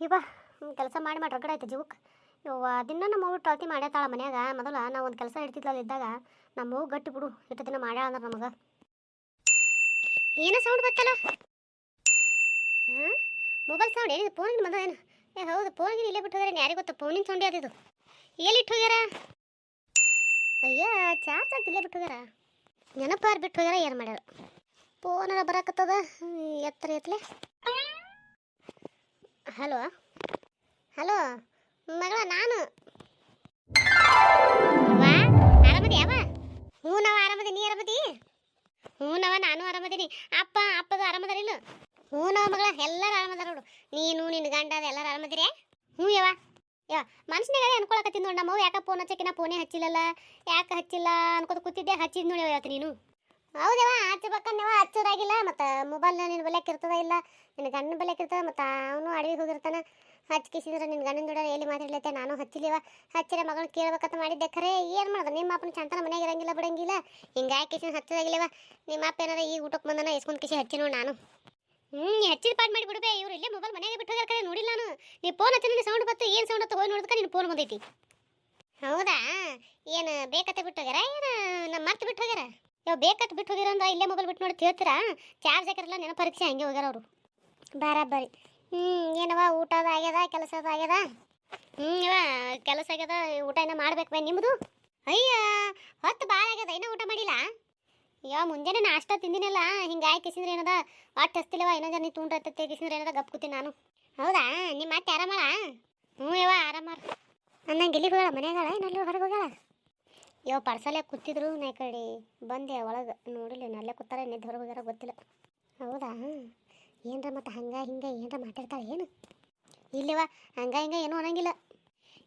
ಇವ ಕೆಲಸ ಮಾಡಿ ಮಾಡಿ ರಗಡ ಆಯ್ತು ಜೀವಕ್ಕೆ ಇವ ದಿನ ನಮ್ಮ ಅವ್ವ ಟಾಲ್ತಿ ಮಾಡ್ಯಾತಾಳ ಮನ್ಯಾಗ. ಮೊದಲ ನಾವು ಒಂದು ಕೆಲಸ ಹಿಡ್ತಿದ್ಲಲ್ಲ ಇದ್ದಾಗ ನಮ್ಮ ಮಗು ಗಟ್ಟಿ ಬಿಡು ಇಟ್ಟು ದಿನ ಮಾಡ್ಯಾಳ ಅಂದ್ರೆ ನಮಗೆ. ಏನೋ ಸೌಂಡ್ ಬತ್ತಲ್ಲ? ಹಾಂ? ಮೊಬೈಲ್ ಸೌಂಡ್ ಏನಿದು ಬಂದ ಏನು ಏ, ಹೌದು ಫೋನಿಗೆ ಇಲ್ಲೇ ಬಿಟ್ಟು ಹೋಗ್ಯಾರ ಯಾರಿಗೆ ಗೊತ್ತು? ಫೋನಿನ ಸೌಂಡ್ ಯಾವ್ದಿದು ಎಲ್ಲಿಟ್ಟು ಹೋಗ್ಯಾರ? ಅಯ್ಯ ಚಾರ್ಜ್ ಅಂತ ಇಲ್ಲೇ ಬಿಟ್ಟು ಹೋಗ್ಯಾರ? ನೆನಪಾರ್ ಬಿಟ್ಟು ಹೋಗ್ಯಾರ, ಏನು ಮಾಡ್ಯಾರ? ಫೋನರ ಬರಾಕತ್ತದ? ಎತ್ತರ ಎತ್ಲೆ? ಹಲೋ? ಹಲೋ? ಮಗಳ, ನಾನು. ವಾ ಆರಾಮದಿ ಯಾವ ಹ್ಞೂ ನಾವು ಆರಾಮದಿ, ನೀ ಆರಾಮದಿ? ಹ್ಞೂ ನವ, ನಾನು ಆರಾಮದೀನಿ. ಅಪ್ಪ, ಅಪ್ಪದು ಆರಾಮದಾರಿಲ್ಲ ಹ್ಞೂ ನವ ಮಗಳ, ಎಲ್ಲರೂ ಆರಾಮದಾರ ನೋಡು. ನೀನು ನಿನ್ನ ಗಂಡ, ಅದು ಎಲ್ಲರೂ ಆರಾಮದಿರಿ? ಹ್ಞೂ ಯವ ಯವ ಮನ್ಸಿನಾಗ ಅನ್ಕೊಳಕತ್ತೀನಿ ನೋಡಿ ನಮ್ಮವು ಯಾಕೆ ಫೋನ್ ಹಚ್ಚಕ್ಕೆ ನಾ ಫೋನೇ ಹಚ್ಚಿಲ್ಲಲ್ಲ ಯಾಕೆ ಹಚ್ಚಿಲ್ಲ ಅನ್ಕೋತ ಕೂತಿದ್ದೆ, ಹಚ್ಚಿದ್ ನೋಡಿ ಇವತ್ತು ನೀನು. ಹೌದವ ಹಚ್ಚಬೇಕನ್ನವ ಹಚ್ಚೋದಾಗಿಲ್ಲ ಮತ್ತು ಮೊಬೈಲ್ ನಿನ್ನ ಬೆಲೆಕ್ ಇರ್ತದ ಇಲ್ಲ ನಿನ್ನ ಗಂಡನ ಬೆಲೆಕ್ ಇರ್ತದ, ಮತ್ತು ಅವನು ಅಡವಿಗೆ ಹೋಗಿರ್ತಾನ ಹಚ್ಕಿಸಿದ್ರೆ ನಿನ್ನ ಗಂಡನ ಜೋಡ ಎಲ್ಲಿ ಮಾತಾಡ್ಲತ್ತೆ, ನಾನು ಹಚ್ಚಿಲಿವ, ಹಚ್ಚಿರ ಮಗಳು ಕೇಳ್ಬೇಕಂತ ಮಾಡಿದ್ದೆ, ಖರೆ ಏನು ಮಾಡೋದು, ನಿಮ್ಮ ಅಪ್ಪನ ಚಂತನ ಮನೆಯಾಗ ಇರಂಗಿಲ್ಲ, ಬಿಡಂಗಿಲ್ಲ, ಹಿಂಗಾಗಿ ಕಿಸಿನ ಹಚ್ಚದಾಗಿಲ್ಲವ, ನಿಮ್ಮ ಅಪ್ಪ ಏನಾರ ಈ ಊಟಕ್ಕೆ ಬಂದನ, ಎಸ್ಕೊಂಡು ಕಿಸಿ ಹಚ್ಚಿ ನೋಡಿ ನಾನು. ಹ್ಞೂ ಹಚ್ಚಿದ ಪಾಟ್ ಮಾಡಿ ಬಿಡ್ಬೇ ಇವ್ರು ಇಲ್ಲೇ ಮೊಬೈಲ್ ಮನೆಗೆ ಬಿಟ್ಟು ಹೋಗ್ಯಾರ ನೋಡಿಲ್ಲ ನಾನು, ನೀ ಫೋನ್ ಹಚ್ಚಿ ಸೌಂಡ್ ಬತ್ತು, ಏನು ಸೌಂಡ್ ಹೋಗಿ ನೋಡಿದ್ಕ ನಿನ್ನ ಫೋನ್ ಬಂದೈತಿ. ಹೌದಾ, ಏನು ಬೇಕತ್ತೆ ಬಿಟ್ಟು ಹೋಗ್ಯಾರ, ಏನು ನಮ್ಮ ಮರ್ತು ಬಿಟ್ಟು ಹೋಗ್ಯಾರ? ಯಾವ ಬೇಕತ್ ಬಿಟ್ಟು ಹೋಗಿರೋ ಅಂದ್ರೆ ಇಲ್ಲೇ ಮೊಬೈಲ್ ಬಿಟ್ಟು ನೋಡಿ ತಿಳ್ತೀರಾ? ಚಾರ್ಜ್ ಹಾಕಿರಲ್ಲ ನೆನಪು ಪರೀಕ್ಷೆ ಹಂಗೆ ಹೋಗ್ಯಾರ ಅವರು. ಬರಾಬರಿ. ಹ್ಞೂ ಏನವ ಊಟದ ಆಗ್ಯದ, ಕೆಲಸದ ಆಗ್ಯದ? ಹ್ಞೂ ಇವ ಕೆಲಸ ಆಗ್ಯದ, ಊಟ ಏನೋ ಮಾಡ್ಬೇಕು ಬೇ ನಿಮ್ಮದು ಅಯ್ಯ, ಹೊತ್ತು ಭಾಳ ಆಗ್ಯದ, ಇನ್ನೂ ಊಟ ಮಾಡಿಲ್ಲ? ಯಾವ ಮುಂಜಾನೆ ನಾಷ್ಟ ತಿಂದಿನಲ್ಲ, ಹಿಂಗೆ ಆಯ್ತು ಕಿಸಿದ್ರೆ ಏನದ? ಅಷ್ಟು ಹಸ್ತಿಲ್ಲವ ಇನ್ನೊಂದು ಜನ ತುಂಡ್ರ ಕಿಸಿದ್ರೆ ಏನದ? ಗಪ್ ಕೂತೀನಿ ನಾನು. ಹೌದಾ? ನಿಮ್ಮ ಅತ್ತೆ ಆರಾಮಳ? ಹ್ಞೂ ಯವ ಆರಾಮಾರ. ನನ್ನ ಎಲ್ಲಿಗೆ ಹೋಗ್ಯಾಳ? ಮನೆಗಾಳ ಇನ್ನಲ್ಲಿ ಹೊರಗೆ ಹೋಗ್ಯಾಳ? ಯಾವ ಪರ್ಸಲ್ಲೇ ಕೂತಿದ್ರು ನಾ ಕಡೆ ಬಂದೆ ಒಳಗೆ. ನೋಡಿಲ್ಲ ನಲ್ಲೇ ಕೂತಾರೆ ನಿದ್ದೆ ಹೊರಗೆ ಹೋಗ್ಯಾರ ಗೊತ್ತಿಲ್ಲ. ಹೌದಾ? ಏನರ ಮತ್ತು ಹಂಗೆ ಹಿಂಗೆ ಏನರ ಮಾತಾಡ್ತಾಳೆ ಏನು? ಇಲ್ಲವ, ಹಂಗೆ ಹಿಂಗೆ ಏನೂ ಅನ್ನಂಗಿಲ್ಲ.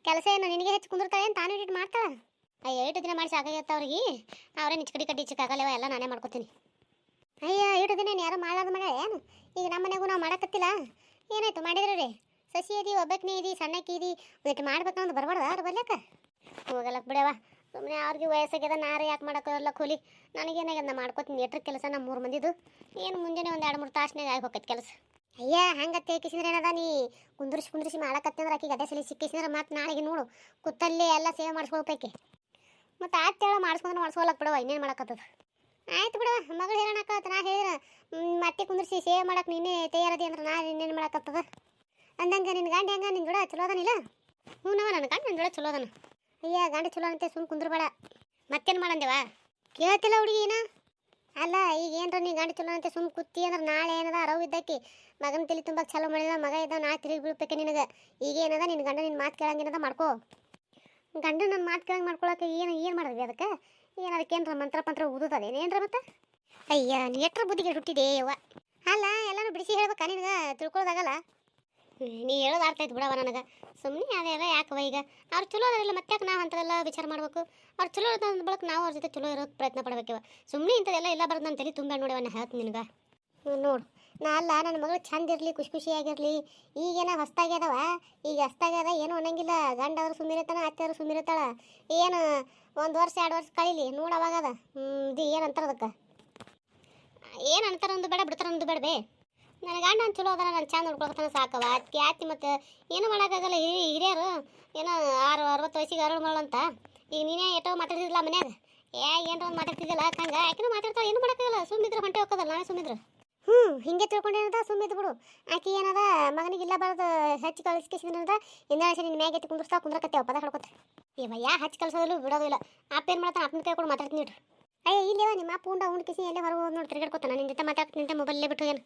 ಕೆಲಸ ಏನು ನಿನಗೆ ಹೆಚ್ಚು ಕುಂದಿರ್ತಾಳೆ ಏನು ತಾನು ಇಟ್ಟು ಮಾಡ್ತಾಳ? ಅಯ್ಯ ಏಟು ದಿನ ಮಾಡಿ ಸಾಕಾಗತ್ತ ಅವ್ರಿಗೆ. ಅವರೇ ಕಡಿ ಕಟ್ಟಿ ಚಿಕ್ಕಾಗಲ್ಲವ ಎಲ್ಲ ನಾನೇ ಮಾಡ್ಕೊತೀನಿ. ಅಯ್ಯ ಏಟು ದಿನ ಯಾರು ಮಾಡೋದು ಮಗ ಏನು? ಈಗ ನಮ್ಮ ಮನೆಗೂ ನಾವು ಮಾಡಕತ್ತಿಲ್ಲ. ಏನಾಯ್ತು ಮಾಡಿದ್ರು ರೀ? ಸಸಿ ಇದೀ ಒಬ್ಬಕ್ಕನೇ ಇದಿ, ಸಣ್ಣಕ್ಕೆ ಇದಿ ಒಂದಿಟ್ಟು ಮಾಡ್ಬೇಕಂದ್ರೆ ಬರ್ಬಾರ್ದ ಅವ್ರು ಬರ್ಲಕ್ಕ? ಹೋಗಲ್ಲಕ್ಕೆ ಬಿಡವ ಸುಮ್ಮನೆ ಅವ್ರಿಗೆ ವಯಸ್ಸಾಗ್ಯದ, ನಾರೇ ಯಾಕೆ ಮಾಡೋಕ್ಕಲ್ಲ ಕೂಲಿ. ನನಗೇನಾಗ್ಯದ, ನಾ ಮಾಡ್ಕೊತೀನಿ ಎಟ್ರ ಕೆಲಸ ನಮ್ಮ ಮೂರು ಮಂದಿದು. ಏನು ಮುಂಜಾನೆ ಒಂದು ಎರಡು ಮೂರು ತಾಸ್ನಾಗ ಆಗಿ ಹೋಗತ್ತೆ ಕೆಲಸ. ಅಯ್ಯ, ಹಂಗೆ ಕಿಸಿದ್ರೆ ಏನದ ನೀ? ಕುಂದ್ರಿಸಿ ಕುಂದ್ರಿಸಿ ಮಾಡಕತ್ತಂದ್ರೆ ಆಕಿಗೆ ಅದೇ ಸಲಿ ಸಿಕ್ಕಿಸಿದ್ರೆ ಮತ್ತೆ ನಾಳೆಗೆ ನೋಡು. ಕುತ್ತಲ್ಲೇ ಎಲ್ಲ ಸೇವೆ ಮಾಡಿಸ್ಕೊಳ್ಬೇಕೆ. ಮತ್ತು ಆತ್ತೇಳ ಮಾಡಿಸ್ಕೊಂಡ್ರೆ ಮಾಡಿಸ್ಕೊಳಕ್ ಬಿಡವ ಇನ್ನೇನು ಮಾಡಕತ್ತದ? ಆಯ್ತು ಬಿಡವ ಮಗಳು ಹೇಳೋಣಕ್ಕ ನಾ ಹೇಳಿದ್ರೆ ಮತ್ತೆ ಕುಂದ್ರಿಸಿ ಸೇವೆ ಮಾಡಕ್ಕೆ ನೀನೇ ತಯಾರದಿ ಅಂದ್ರೆ ನಾ ಇನ್ನೇನು ಮಾಡಕತ್ತದ? ಅಂದಂಗೆ ನಿನ್ನ ಗಂಡ ಹೆಂಗ ನಿನ್ನ ಜೋಡ ಚಲೋ ಹ್ಞೂ ನವ, ನನ್ನ ಗಂಡ, ನನ್ನ ಗಿಡ ಚಲೋ ಅಯ್ಯ, ಗಂಡ ಚಲೋ ಅಂತೆ ಸುಮ್ ಕುಂದ್ರಬೇಡ ಮತ್ತೇನು ಮಾಡಂದೇವ? ಕೇಳ್ತಿಲ್ಲ ಹುಡುಗಿ ಏನ ಅಲ್ಲ, ಈಗ ಏನ್ರ ನೀ ಗಂಡ ಚಲೋ ಅಂತೆ ಸುಮ್ ಕುತ್ತಿ ಅಂದ್ರೆ ನಾಳೆ ಏನದ ಅರವ್ ಇದ್ದಾಕಿ ಮಗನ ತಲೆ ತುಂಬ ಚಲೋ ಮಾಡಿದ, ಮಗ ಇದ್ದ, ನಾ ತಿರುಗಿ ಬೀಳ್ಬೇಕೆ ನಿನಗೆ. ಈಗ ಏನದ ನಿನ್ನ ಗಂಡ ನಿನ್ನ ಮಾತು ಕೇಳಂಗೇನದ ಮಾಡ್ಕೋ. ಗಂಡ ನನ್ನ ಮಾತು ಕೇಳಂಗೆ ಮಾಡ್ಕೊಳಕ್ಕೆ ಏನು ಏನು ಮಾಡಿದ್ವಿ ಅದಕ್ಕೆ? ಏನು ಮಂತ್ರ ಪಂತ್ರ ಊದೋದಲ್ಲ ಏನೇನ್ರ ಮತ್ತೆ? ಅಯ್ಯ, ನೀ ಎಟ್ರ ಬುದ್ಧಿಗೆ ಹುಟ್ಟಿದೆ ಯವ್ವ ಅಲ್ಲ, ಎಲ್ಲಾನು ಬಿಡಿಸಿ ಹೇಳ್ಬೇಕಾ ನಿನಗೆ? ತಿಳ್ಕೊಳ್ಳೋದಾಗಲ್ಲ ನೀ ಹೇಳೋದು ಅರ್ಥ ಆಯ್ತು ಬಿಡವ ನನಗೆ. ಸುಮ್ಮನೆ ಅದೆಲ್ಲ ಯಾಕವ ಈಗ? ಅವ್ರು ಚಲೋ ಅದಿಲ್ಲ ಮತ್ತೆ ಯಾಕೆ ನಾವು ಅಂಥದೆಲ್ಲ ವಿಚಾರ ಮಾಡಬೇಕು? ಅವ್ರು ಚಲೋ ಇರೋದು ಅಂದ ಬಳಕ ನಾವು ಅವ್ರ ಜೊತೆ ಚಲೋ ಇರೋಕೆ ಪ್ರಯತ್ನ ಪಡಬೇಕಿವ ಸುಮ್ಮನೆ ಇಂಥದೆಲ್ಲ ಇಲ್ಲ ಬರೋದು ನಾನು ತಲೆ ತುಂಬ ನೋಡಿ ಅವನ್ನ ಹೇಳ್ತೀನಿ ನಿನಗೆ. ನೋಡು. ನಾ ಅಲ್ಲ ನನ್ನ ಮಗಳು ಚಂದ ಇರಲಿ, ಖುಷಿ ಖುಷಿಯಾಗಿರಲಿ. ಈಗೇನ ಅದಾವ? ಈಗ ಹೊಸ್ತಾಗ್ಯದ ಏನೂ ಅನ್ನಂಗಿಲ್ಲ. ಗಂಡ ಅವರು ಸುಮ್ಮಿರತ್ತಾನ ಅತ್ತೆ ಅವರು ಸುಮ್ಮಿರತ್ತಾಳ ಏನು ಒಂದು ವರ್ಷ, ಎರಡು ವರ್ಷ ಕಳೀಲಿ, ನೋಡು ಅವಾಗದ ಹ್ಞೂ ಇದು ಏನು ಅಂತಾರ ಅದಕ್ಕೆ? ಏನು ಅಂತಾರ ಒಂದು ಬೇಡ, ಬಿಡ್ತಾರ ಒಂದು ಬೇಡ ಬೇ ನನ್ನ ಗಂಡ ಚಲೋ ಅದಾನ, ನನ್ನ ಚಂದ ನೋಡ್ಕೊಳ್ತಾನೆ ಸಾಕವ. ಅದಕ್ಕೆ ಆತಿ ಮತ್ತು ಏನು ಮಾಡೋಕ್ಕಾಗಲ್ಲ ಹಿರಿ ಹಿರಿಯರು. ಏನೋ ಆರು, ಅರವತ್ತು ವಯಸ್ಸಿಗೆ ಅರಳು ಮಾಡಂತ ಈಗ ನೀನೇ ಎಷ್ಟೋ ಮಾತಾಡ್ತಿದ್ದಿಲ್ಲ ಮನ್ಯಾಗ. ಏ ಏನರ ಒಂದು ಮಾತಾಡ್ತಿದ್ದಿಲ್ಲ ಹಂಗೆ. ಆಕಿನೂ ಮಾತಾಡ್ತಾಳೆ, ಏನು ಮಾಡೋಕ್ಕಾಗಲ್ಲ. ಸುಮ್ಮಿದ್ರೆ ಹೊಂಟೆ ಹೋಗೋದಲ್ಲ ನಾವೇ ಸುಮ್ಮಿದ್ರು ಹ್ಞೂ, ಹಿಂಗೆ ತಿಳ್ಕೊಂಡೇನದ ಸುಮ್ಮಿದ್ದು ಬಿಡು. ಆಕೆ ಏನದ? ಮಗನಿಗೆ ಇಲ್ಲ ಬಾರ್ದು, ಹೆಚ್ಚು ಕಳಿಸ್ಕಿಸಿದ್ರದ ಹಿಂದೆ ನಿನ್ನ ಮ್ಯಾಗೆ ಎತ್ತಿ ಕುಂದ್ರಸ್ತಾ ಕುಂದ್ರಕತ್ತೇವ ಪದ ಹಡ್ಕೊತ. ಇವ ಯಾ ಹಚ್ಚಿ ಕಲ್ಸೋದಲ್ಲೂ ಬಿಡೋದಿಲ್ಲ ಅಪ್ಪ ಏನು ಮಾಡ್ತಾನೆ? ಅಪ್ಪನ ಕೈ ಕೂಡ, ಮಾತಾಡ್ತೀನಿ ಅಯ್ಯ, ಇಲ್ಲೇವ, ನಿಮ್ಮ ಅಪ್ಪ ಉಂಡ ಉಂಡ್ ಎಲ್ಲೇ ಹೊರಗೆ ಹೋಗಿ ನೋಡಿ, ತಿರ್ಗಾಡ್ಕೊತಾನೆ. ನಿನ್ನ ಜೊತೆ ಮಾತಾಡ್ತೀನಿ ಮೊಬೈಲೇ ಬಿಟ್ಟು ಹೋಗ್ಯಾನ.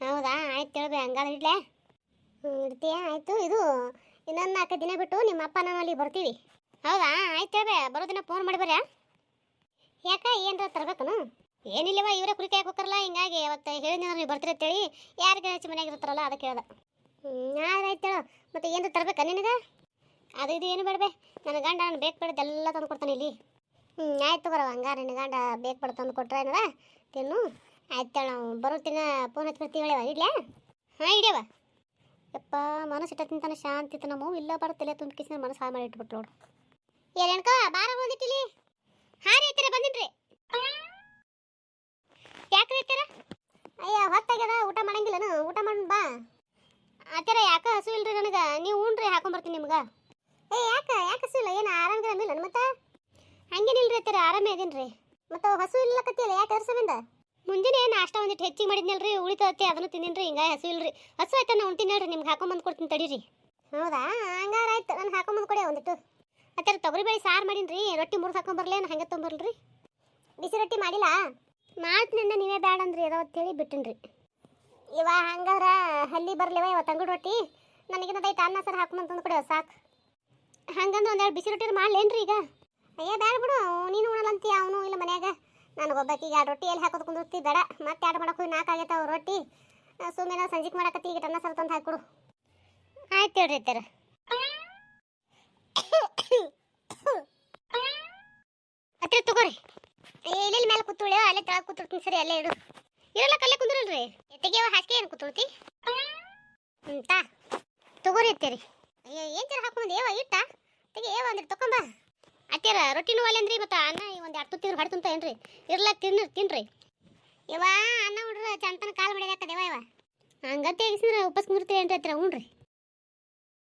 ಹೌದಾ? ಆಯ್ತು ಹೇಳ್ಬೇ ಹಂಗಾದ್ರೆ ಇಡ್ಲೇ? ಇಡ್ತೀಯ? ಆಯಿತು, ಇದು ಇನ್ನೊಂದು ನಾಲ್ಕು ದಿನ ಬಿಟ್ಟು ನಿಮ್ಮ ಅಪ್ಪ ನಾನು ಅಲ್ಲಿ ಬರ್ತೀವಿ. ಹೌದಾ? ಆಯ್ತು ಹೇಳ್ಬೇ ಬರೋ ದಿನ ಫೋನ್ ಮಾಡಿ ಬರ್ಯಾ? ಯಾಕ ಏನರ ತರಬೇಕನು? ಏನಿಲ್ಲವ, ಇವರೇ ಕುರಿ ಕಾಯಕ್ಕೆ ಹಿಂಗಾಗಿ ಅವತ್ತು ಹೇಳಿದ್ರೆ ನೀವು ಬರ್ತೀರ ಅಂತೇಳಿ ಯಾರಿಗೆ ಹಚ್ಚಿ ಮನೆಯಾಗ ಇರ್ತಾರಲ್ಲ, ಅದಕ್ಕೆ ಹೇಳ್ದೆ. ಹ್ಞೂ ಆಯ್ತು ಹೇಳು ಮತ್ತೆ ಏನು ತರಬೇಕಾ ನಿನಗೆ? ಅದು ಇದು ಏನು ಬೇಡಬೇ, ನನ್ನ ಗಂಡ ನಾನು ಬೇಕು ಬೇಡದ ಎಲ್ಲ ತಂದು ಕೊಡ್ತಾನೆ ಇಲ್ಲಿ. ಹ್ಞೂ ಆಯ್ತು ಬರೋ ಹಂಗಾರೆ ನಿನ್ನ ಗಂಡ ಬೇಕು ಬೇಡ ತಂದು ಕೊಟ್ರೆ ಏನದ ತಿನ್ನು. ಆಯ್ತು ನಾವು ಬರೋ ತಿನ್ನ ಫೋನ್ ಹಚ್ಚಿ ಬರ್ತೀವಿ ಹೇಳವ ಹಾಂ ಇಡ್ಯವ ಯಪ್ಪ, ಮನಸ್ಸು ಇಟ್ಟ ತಿಂತಾನೆ, ಶಾಂತಿ ಇತ್ತು ನಮ್ಮ ಇಲ್ಲ ಬರುತ್ತಿಲ್ಲ ತುಂಬಿಕಿಸಿ ಮನಸ್ಸು ಹಾಳು ಮಾಡಿ ಇಟ್ಬಿಟ್ಟು ನೋಡು. ಏನೇನ್ಕ ಬಾರ ಬಂದಿಟ್ಟಿಲಿ ಹಾಂ, ರೀ ಐತಿರ ಬಂದಿನ್ರಿ. ಯಾಕ್ರಿ ಐತಿರ ಅಯ್ಯ, ಹೊತ್ತಾಗ್ಯದ, ಊಟ ಮಾಡಂಗಿಲ್ಲನು ಊಟ ಮಾಡೋಣ ಬಾ. ಆತರ ಯಾಕೆ ಹಸು ಇಲ್ರಿ ನನಗೆ? ನೀವು ಉಣ್ರಿ, ಹಾಕೊಂಬರ್ತೀನಿ ನಿಮ್ಗೆ. ಏ, ಯಾಕೆ ಯಾಕೆ ಹಸು ಇಲ್ಲ? ಏನು ನನ್ನ ಮತ್ತೆ? ಹಂಗೇನಿಲ್ರಿ ಅತ್ತರ, ಆರಾಮೇ ಅದೀನಿ ಮತ್ತು ಹಸು ಇಲ್ಲಕತ್ತಿಯಲ್ಲ, ಯಾಕೆ ಅರ್ಸಮಿಂದ ಮುಂಜಾನೆ ನಾಷ್ಟ ಒಂದಿಟ್ಟು ಹೆಚ್ಚಿಗೆ ಮಾಡಿದ್ನಲ್ರಿ ಉಳಿತೈತಿ ಅದನ್ನು ತಿಂದಿನ್ರಿ ಹಿಂಗಾಗಿ ಹಸು ಇಲ್ರಿ. ಹಸು ಆಯ್ತಾ ನಾ ಉಣ್ತೀನಿ ಹೇಳ್ರಿ ನಿಮ್ಗೆ ಹಾಕೊಂಬಂದು ಕೊಡ್ತೀನಿ ತಡೀರಿ. ಹೌದಾ? ಹಂಗಾರ ಆಯ್ತು ನಾನು ಹಾಕೊಂಬಂದು ಕೊಡಿ ಒಂದಿಟ್ಟು. ಅತ್ತರ ತೊಗರಿ ಬೇಳೆ ಸಾರು ಮಾಡೀನಿ ರೊಟ್ಟಿ ಮುರ್ದು ಹಾಕೊಂಬರ್ಲೇನು ಹಂಗೆ ತೊಂಬರ್ಲ್ರಿ. ಬಿಸಿ ರೊಟ್ಟಿ ಮಾಡಿಲ್ಲ? ಮಾಡ್ತೀನಿ ಅಂದ ನೀವೇ ಬೇಡ ಅಂದ್ರಿ ಅದಾವ ಅಂತೇಳಿ ಬಿಟ್ಟಿನ್ರಿ. ಇವ ಹಂಗಾರ ಹಲ್ಲಿ ಬರ್ಲಿವ ಇವ ತಂಗುಡ್ ರೊಟ್ಟಿ? ನನಗಿನ್ನದೈತೆ ಅನ್ನ ಸರ್ ಹಾಕೊಂಬಂದು ತಂದು ಕೊಡಿ ಸಾಕು. ಹಂಗಂದ್ರೆ ಒಂದೆರಡು ಬಿಸಿ ರೊಟ್ಟಿ ಮಾಡ್ಲೇನ್ರಿ ಈಗ? ಅಯ್ಯ ಬೇಡ ಬಿಡು ನೀನು ಉಣಲ್ಲಂತೀಯ ಅವನು ಇಲ್ಲ ಮನ್ಯಾಗ. ನನಗೊಬ್ಬಾಕಿಗೆ ಎರಡು ರೊಟ್ಟಿ ಎಲ್ಲಿ ಹಾಕೋದು ಕುಂದಿರ್ತಿ ಬೇಡ. ಮತ್ತೆ ಎರಡು ಮಾಡೋಕೆ ಹೋಗಿ ನಾಲ್ಕು ಅವ್ರ ರೊಟ್ಟಿ. ಸುಮ್ಮನೆ ಸಂಜೆ ಮಾಡಕತ್ತಿ, ಈಗ ಅನ್ನ ಸ್ವಲ್ಪ ತಂದು ಹಾಕೊಡು ಆಯ್ತು ಹೇಳ್ರಿ ತರ ಹತ್ತಿರ ತಗೋರಿ. ಎಲ್ಲೆಲ್ಲಿ ಮೇಲೆ ಕೂತ್ಕೊಳ್ಳಿ ಅಲ್ಲೇ ತಳ ಕೂತಿರ್ತೀನಿ ಸರಿ, ಅಲ್ಲೇ ಇಡು. ಇರಲ್ಲ ಕಲ್ಲೇ ಕುಂದ್ರಲ್ರಿ? ಎತ್ತಿಗೆ ಹಾಸಿಗೆ ಏನು ಕೂತ್ಕೊಳ್ತಿ? ಹ್ಞೂ ತಗೋರಿ ಇತ್ತೀರಿ ಅಯ್ಯೋ, ಏನು ಜರ ಹಾಕೊಂಡು ಏವ ಇಟ್ಟ. ತೆಗೆ ಏವ ಅಂದ್ರೆ ತಕೊಂಬ ಅತ್ತೀರ, ರೊಟ್ಟಿನೂ ಒಲೆ ಅಂದ್ರಿ ಮತ್ತು ಅನ್ನ ಒಂದು ಎರಡು ತುತ್ತಿದ್ರು ಹೊಡೆ ತುಂತ ಏನ್ರಿ? ಇರ್ಲ, ತಿನ್ನ, ತಿನ್ರಿ. ಇವ ಅನ್ನ ಹುಡ್ರ ಚಂತನ ಕಾಲು ಮಾಡಿದಾಕ ದೇವ ಇವ ಹಂಗತ್ತೆ ತೆಗಿಸಿದ್ರೆ ಉಪಸ್ ಮೂರ್ತಿ ಏನ್ರಿ ಹತ್ತಿರ ಹ್ಞೂ ರೀ